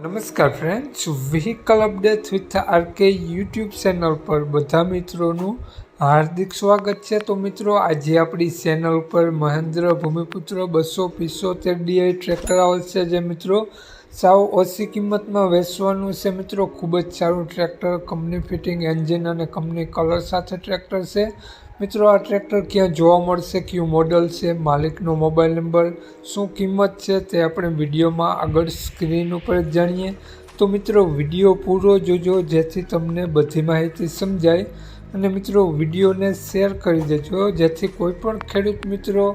નમસ્કાર friends vehicle update with RK YouTube channel પર બધા મિત્રોનું હાર્દિક સ્વાગત છે, તો મિત્રો આજે આપણી ચેનલ પર મહેન્દ્ર ભૂમિપુત્ર બસો પિસોતેર ડીઆઈ ટ્રેક્ટર આવશે જે મિત્રો સાવ ઓછી કિંમતમાં વેચવાનું છે મિત્રો. ખૂબ જ સારું ટ્રેક્ટર કંપની ફિટિંગ એન્જિન અને કંપની કલર સાથે ટ્રેક્ટર છે. મિત્રો, આ ટ્રેક્ટર ક્યાં જોવા મળશે? કયું મોડલ છે? માલિકનો મોબાઈલ નંબર શું કિંમત છે? તે આપણે વિડીયોમાં આગળ સ્ક્રીન ઉપર જ જાણીએ. તો મિત્રો, વીડિયો પૂરો જોજો, જેથી તમને બધી માહિતી સમજાય. અને મિત્રો, વિડીયોને શેર કરી દેજો, જેથી કોઈ પણ ખેડૂત મિત્રો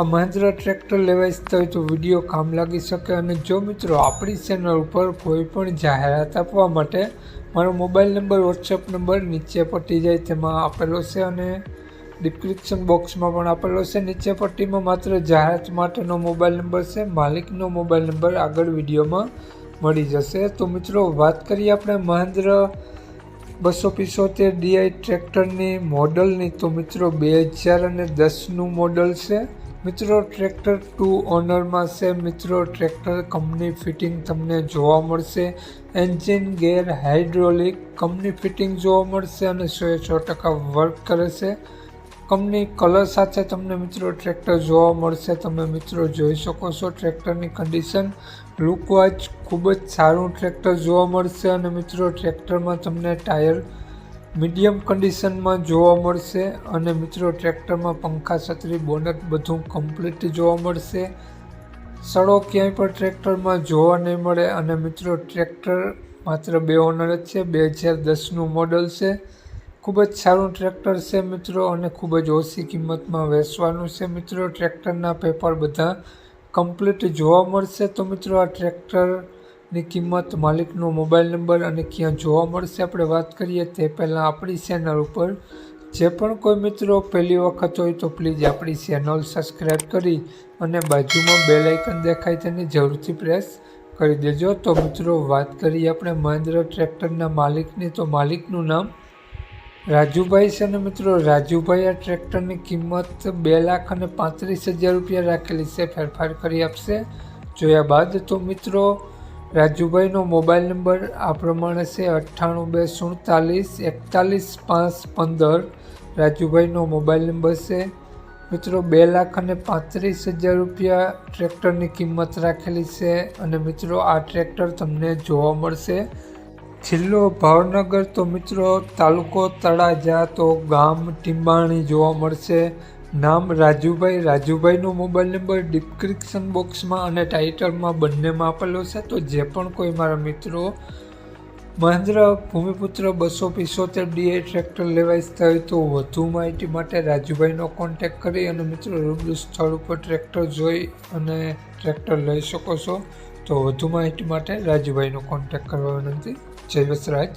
આ મહિન્દ્રા ટ્રેક્ટર લેવા ઈચ્છતા હોય તો વીડિયો કામ લાગી શકે અને જો મિત્રો આપણી ચેનલ ઉપર કોઈ પણ જાહેરાત આપવા માટે મારો મોબાઈલ નંબર, વોટ્સએપ નંબર નીચે પટી જાય તેમાં આપેલો છે અને ડિસ્ક્રિપ્શન બોક્સમાં પણ આપેલો છે. નીચે પટ્ટીમાં માત્ર જાહેરાત માટેનો મોબાઈલ નંબર છે. માલિકનો મોબાઈલ નંબર આગળ વિડીયોમાં મળી જશે. તો મિત્રો વાત કરીએ આપણે મહેન્દ્ર બસો પિસોતેર ડીઆઈ ટ્રેક્ટરની મોડલની. તો મિત્રો બે હજાર અને દસનું મોડલ છે. મિત્રો, ટ્રેક્ટર ટુ ઓનરમાં છે. મિત્રો, ટ્રેક્ટર કંપની ફિટિંગ તમને જોવા મળશે. Engine, gear, hydraulic company fitting જોવા મળશે અને સો એ સો ટકા વર્ક કરે છે. કંપની કલર સાથે તમને મિત્રો ટ્રેક્ટર જોવા મળશે. તમે મિત્રો જોઈ શકો છો ટ્રેક્ટરની કન્ડિશન લુકવાઇઝ ખૂબ જ સારું ટ્રેક્ટર જોવા મળશે અને મિત્રો ટ્રેક્ટરમાં તમને ટાયર મીડિયમ કન્ડિશનમાં જોવા મળશે અને મિત્રો ટ્રેક્ટરમાં પંખા, છત્રી, બોનટ બધું કમ્પ્લીટ જોવા મળશે. સડો ક્યાંય પણ ટ્રેક્ટરમાં જોવા નહીં મળે અને મિત્રો ટ્રેક્ટર માત્ર બે ઓનર જ છે. બે હજાર દસનું મોડલ છે. ખૂબ જ સારું ટ્રેક્ટર છે મિત્રો અને ખૂબ જ ઓછી કિંમતમાં વેચવાનું છે મિત્રો. ટ્રેક્ટરના પેપર બધા કમ્પ્લીટ જોવા મળશે. તો મિત્રો આ ટ્રેક્ટરની કિંમત, માલિકનો મોબાઈલ નંબર અને ક્યાં જોવા મળશે આપણે વાત કરીએ તે પહેલાં આપણી ચેનલ ઉપર. જે પણ કોઈ મિત્રો પહેલી વખત હોય તો પ્લીઝ આપણી ચેનલ સબસ્ક્રાઈબ કરી અને બાજુમાં બે લાઇકન દેખાય તેની જરૂરથી પ્રેસ કરી દેજો. તો મિત્રો, વાત કરીએ આપણે મહેન્દ્ર ટ્રેક્ટરના માલિકની. તો માલિકનું નામ રાજુભાઈ છે ને મિત્રો, રાજુભાઈ આ ટ્રેક્ટરની કિંમત બે લાખ અને પાંત્રીસ હજાર રૂપિયા રાખેલી છે, ફેરફાર કરી આપશે. જોયા બાદ તો મિત્રો રાજુભાઈનો મોબાઈલ નંબર આ પ્રમાણે છે અઠ્ઠાણું બે સુડતાલીસ એકતાલીસ પાંચ પંદર. રાજુભાઈનો મોબાઈલ નંબર છે મિત્રો બે લાખ અને પાંત્રીસ હજાર રૂપિયા ટ્રેક્ટરની કિંમત રાખેલી છે અને મિત્રો આ ટ્રેક્ટર તમને જોવા મળશે. જિલ્લો ભાવનગર તો મિત્રો તાલુકો તળાજા તો ગામ ટીંબાણી જોવા મળશે. નામ રાજુભાઈ. રાજુભાઈનો મોબાઈલ નંબર ડિસ્ક્રિપ્શન બોક્સમાં અને ટાઇટલમાં બંનેમાં આપેલો છે. તો જે પણ કોઈ મારા મિત્રો મહેન્દ્ર ભૂમિપુત્ર બસો પિસોતેર ડીએ ટ્રેક્ટર લેવા ઈચ્છતા હોય તો વધુ માહિતી માટે રાજુભાઈનો કોન્ટેક્ટ કરી અને મિત્રો રૂબરૂ સ્થળ ઉપર ટ્રેક્ટર જોઈ અને ટ્રેક્ટર લઈ શકો છો. તો વધુ માહિતી માટે રાજુભાઈનો કોન્ટેક્ટ કરવા વિનંતી. જય વસરાજ.